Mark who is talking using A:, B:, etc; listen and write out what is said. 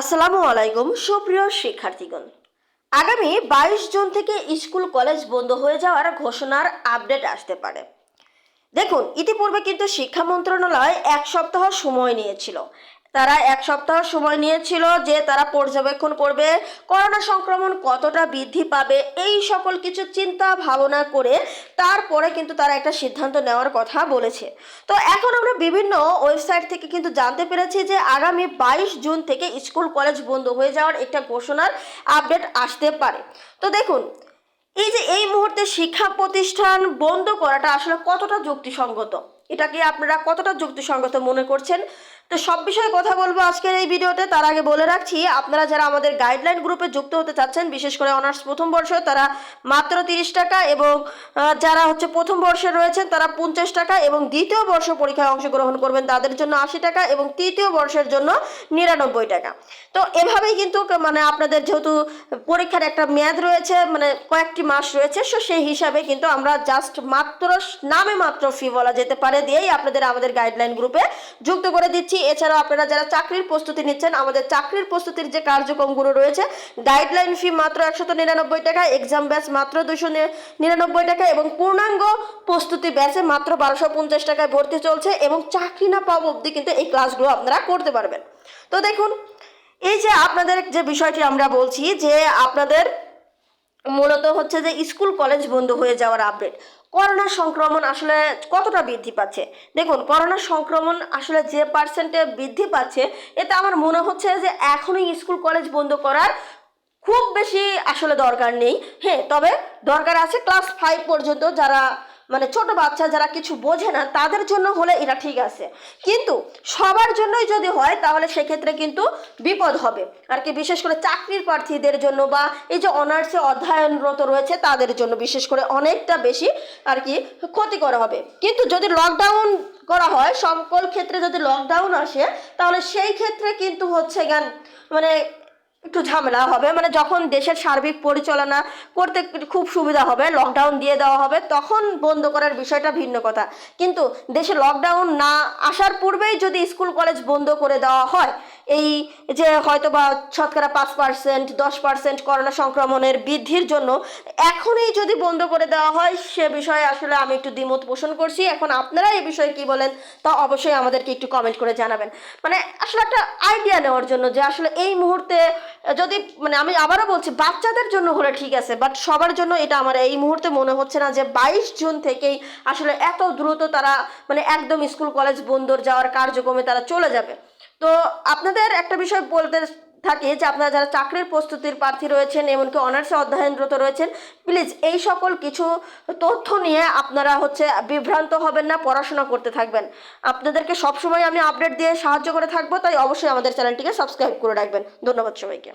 A: আসসালামু আলাইকুম, সুপ্রিয় শিক্ষার্থীগণ। আগামী বাইশ জুন থেকে স্কুল কলেজ বন্ধ হয়ে যাওয়ার ঘোষণার আপডেট আসতে পারে। দেখুন, ইতিপূর্বে কিন্তু শিক্ষা মন্ত্রণালয় এক সপ্তাহ সময় নিয়েছিল। তারা এক সপ্তাহ সময় নিয়েছিল যে তারা পর্যবেক্ষণ করবে করোনা সংক্রমণ কতটা বৃদ্ধি পাবে, এই সকল কিছু চিন্তা ভাবনা করে তারপরে কিন্তু তারা একটা সিদ্ধান্ত নেওয়ার কথা বলেছে। তো এখন আমরা বিভিন্ন ওয়েবসাইট থেকে কিন্তু জানতে পেরেছি যে আগামী বাইশ জুন থেকে স্কুল কলেজ বন্ধ হয়ে যাওয়ার একটা ঘোষণার আপডেট আসতে পারে। তো দেখুন, এই যে এই মুহূর্তে শিক্ষা প্রতিষ্ঠান বন্ধ করাটা আসলে কতটা যুক্তিসঙ্গত? এটাকে আপনারা কতটা যুক্তিসঙ্গত মনে করছেন? তো সব বিষয়ে কথা বলব আজকের এই ভিডিওতে। তার আগে বলে রাখছি, আপনারা যারা আমাদের গাইডলাইন গ্রুপে যুক্ত হতে চাচ্ছেন, বিশেষ করে অনার্স প্রথম বর্ষ, তারা মাত্র তিরিশ টাকা এবং যারা হচ্ছে প্রথম বর্ষে রয়েছেন, তারা পঞ্চাশ টাকা এবং দ্বিতীয় বর্ষ পরীক্ষায় অংশগ্রহণ করবেন। তাদের জন্য আশি টাকা এবং তৃতীয় বর্ষের জন্য নিরানব্বই টাকা। তো এভাবেই কিন্তু মানে আপনাদের যেহেতু পরীক্ষার একটা মেয়াদ রয়েছে মানে কয়েকটি মাস রয়েছে, সো সেই হিসাবে কিন্তু আমরা জাস্ট মাত্র, নামে মাত্র ফি বলা যেতে পারে দিয়েই আপনাদের আমাদের গাইডলাইন গ্রুপে যুক্ত করে দিচ্ছি। এছাড়াও আপনারা যারা চাকরির প্রস্তুতি নিচ্ছেন, আমাদের চাকরির প্রস্তুতির যে কার্যক্রমগুলো রয়েছে গাইডলাইন ফি মাত্র একশত নিরানব্বই টাকা এক্সাম ব্যাচ মাত্র দুশো নিরানব্বই টাকা এবং পূর্ণাঙ্গ প্রস্তুতি ব্যাচে মাত্র বারোশো পঞ্চাশ টাকায় ভর্তি চলছে এবং চাকরি না পাওয়া অবধি কিন্তু এই ক্লাসগুলো আপনারা করতে পারবেন। তো দেখুন, এই যে আপনাদের যে বিষয়টি আমরা বলছি যে আপনাদের মূলত হচ্ছে যে স্কুল, কলেজ বন্ধ হয়ে যাওয়ার আপডেট করোনা সংক্রমণ আসলে কতটা বৃদ্ধি পাচ্ছে? দেখুন, করোনা সংক্রমণ আসলে যে পার্সেন্টে বৃদ্ধি পাচ্ছে, এতে আমার মনে হচ্ছে যে এখনই স্কুল, কলেজ বন্ধ করার খুব বেশি আসলে দরকার নেই। হ্যাঁ তবে দরকার আছে ক্লাস ফাইভ পর্যন্ত যারা মানে ছোট বাচ্চা যারা কিছু বোঝে না, তাদের জন্য হলে এটা ঠিক আছে। কিন্তু সবার জন্যই যদি হয়, তাহলে সেক্ষেত্রে কিন্তু বিপদ হবে। আর কি বিশেষ করে চাকরির প্রার্থীদের জন্য বা এই যে অনার্সে অধ্যয়নরত রয়েছে, তাদের জন্য বিশেষ করে অনেকটা বেশি আর কি ক্ষতি করা হবে। কিন্তু যদি লকডাউন করা হয়, সকল ক্ষেত্রে যদি লকডাউন আসে, তাহলে সেই ক্ষেত্রে কিন্তু হচ্ছে গান মানে একটু ঝামেলা হবে। মানে যখন দেশের সার্বিক পরিচালনা করতে খুব সুবিধা হবে লকডাউন দিয়ে দেওয়া হবে, তখন বন্ধ করার বিষয়টা ভিন্ন কথা। কিন্তু দেশে লকডাউন না আসার পূর্বেই যদি স্কুল কলেজ বন্ধ করে দেওয়া হয় এই যে হয়তো বা শতকরা পাঁচ পার্সেন্ট দশ পার্সেন্ট করোনা সংক্রমণের বৃদ্ধির জন্য এখনই যদি বন্ধ করে দেওয়া হয়, সে বিষয়ে আসলে আমি একটু দ্বিমত পোষণ করছি। এখন আপনারা এই বিষয়ে কি বলেন, তা অবশ্যই আমাদেরকে একটু কমেন্ট করে জানাবেন। মানে আসলে একটা আইডিয়া নেওয়ার জন্য যে আসলে এই মুহূর্তে, যদি মানে আমি আবারও বলছি, বাচ্চাদের জন্য হলে ঠিক আছে বাট সবার জন্য এটা আমার এই মুহূর্তে মনে হচ্ছে না যে বাইশ জুন থেকেই আসলে এত দ্রুত তারা মানে একদম স্কুল, কলেজ বন্ধর যাওয়ার কার্যক্রমে তারা চলে যাবে। তো আপনাদের একটা বিষয় বলতে থাকি যে আপনারা যারা চাকরির প্রস্তুতির প্রার্থী রয়েছেন, এমনকি অনার্সে অধ্যয়নরত রয়েছেন, প্লিজ এই সকল কিছু তথ্য নিয়ে আপনারা হচ্ছে বিভ্রান্ত হবেন না, পড়াশোনা করতে থাকবেন। আপনাদেরকে সবসময় আমি আপডেট দিয়ে সাহায্য করে থাকব, তাই অবশ্যই আমাদের চ্যানেলটিকে সাবস্ক্রাইব করে রাখবেন। ধন্যবাদ সবাইকে।